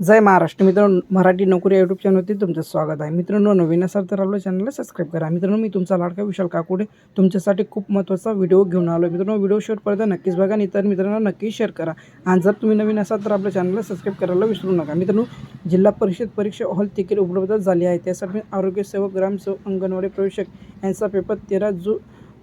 जय महाराष्ट्र. मित्रांनो मराठी नोकरी यूट्यूब चॅनलवरती तुमचं स्वागत आहे. मित्रांनो नवीन असाल तर आपल्या चॅनलला सबस्क्राईब करा. मित्रांनो मी तुमचा लाडका विशाल काकोडे. तुमच्यासाठी खूप महत्त्वाचा व्हिडिओ घेऊन आलो मित्रांनो व्हिडिओ शेवटपर्यंत नक्कीच बघा आणि इतर मित्रांना नक्की शेअर करा. आणि जर तुम्ही नवीन असाल तर आपल्या चॅनलला सबस्क्राईब करायला विसरू नका. मित्रांनो जिल्हा परिषद परीक्षा हॉल तिकीट उपलब्ध झाली आहे. त्यासाठी आरोग्य सेवक ग्रामसेवक अंगणवाडी प्रवेशक यांचा पेपर तेरा जू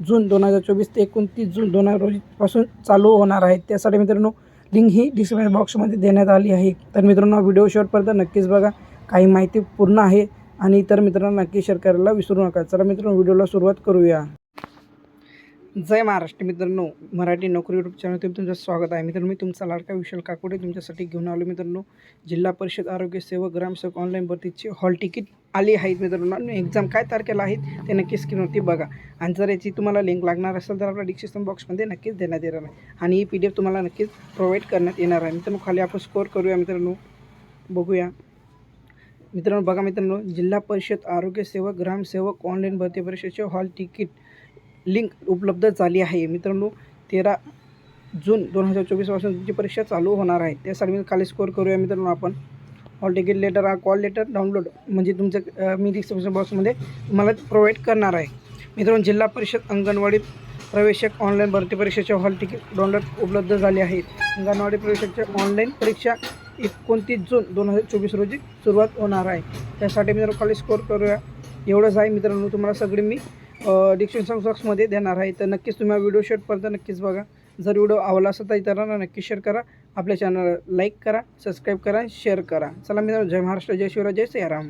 जून दोन हजार चोवीस ते एकोणतीस जून दोन हजार रोजीपासून चालू होणार आहे. त्यासाठी मित्रांनो लिंक ही डिस्क्रिप्शन बॉक्समध्ये देण्यात आली आहे. तर मित्रांनो व्हिडिओ शेवटपर्यंत नक्कीच बघा. काही माहिती पूर्ण आहे आणि इतर मित्रांना नक्की शेअर करायला विसरू नका. चला मित्रांनो व्हिडिओला सुरुवात करूया. जय महाराष्ट्र मित्रांनो मराठी नोकरी युट्यूब चॅनलवर तुमचं स्वागत आहे. मित्रांनो मी तुमचा लाडका विशाल काकोडे तुमच्यासाठी घेऊन आलो मित्रांनो. जिल्हा परिषद आरोग्य सेवक ग्रामसेवक ऑनलाईन भरतीची हॉल तिकीट आली आहेत मित्रांनो. एक्झाम काय तारखेला आहेत ते नक्की स्क्रीनवरती बघा. आणि जर याची तुम्हाला लिंक लागणार असेल तर आपल्या डिस्क्रिप्शन बॉक्समध्ये नक्कीच देण्यात येणार आहे. आणि ही पी डी एफ तुम्हाला नक्कीच प्रोव्हाइड करण्यात येणार आहे. मित्रांनो खाली आपण स्कोअर करूया मित्रांनो. बघूया. मित्रांनो बघा मित्रांनो जिल्हा परिषद आरोग्य सेवक ग्रामसेवक ऑनलाईन भरती परीक्षेचे हॉल तिकीट लिंक उपलब्ध झाली आहे. मित्रांनो तेरा जून दोन हजार चोवीसपासून तुमची परीक्षा चालू होणार आहे. त्यासाठी मी खाली स्कोअर करूया मित्रांनो आपण. हॉल टिकीट लेटर हा कॉल लेटर डाउनलोड म्हणजे तुमचं मी डिस्क्रिप्शन बॉक्समध्ये तुम्हाला प्रोव्हाइड करणार आहे. मित्रांनो जिल्हा परिषद अंगणवाडी प्रवेशक ऑनलाईन भरती परीक्षेचे हॉल तिकीट डाउनलोड उपलब्ध झाले आहेत. अंगणवाडी प्रवेशकच्या ऑनलाईन परीक्षा एकोणतीस जून दोन हजार चोवीस रोजी सुरुवात होणार आहे. त्यासाठी मित्रांनो खाली स्कोअर करूया. एवढंच आहे मित्रांनो तुम्हाला सगळे मी डिस्क्रिप्शन बॉक्समध्ये देणार आहे. तर नक्कीच तुम्ही व्हिडिओ शेवटपर्यंत नक्कीच बघा. जर व्हिडिओ आवडला असेल तर इतरांना नक्की शेअर करा. आपल्या चॅनलला लाईक करा सबस्क्राईब करा शेअर करा. चला मित्रांनो जय महाराष्ट्र जय शिवराज जय सियाराम.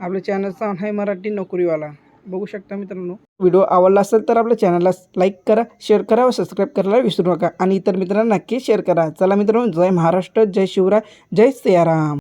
आपल्या चॅनलचा नाव आहे मराठी नोकरीवाला. बघू शकता मित्रांनो. व्हिडिओ आवडला असेल तर आपल्या चॅनलला लाईक करा शेअर करा व सबस्क्राईब करायला विसरू नका. आणि इतर मित्रांना नक्की शेअर करा. चला मित्रांनो जय महाराष्ट्र जय शिवराय जय सियाराम.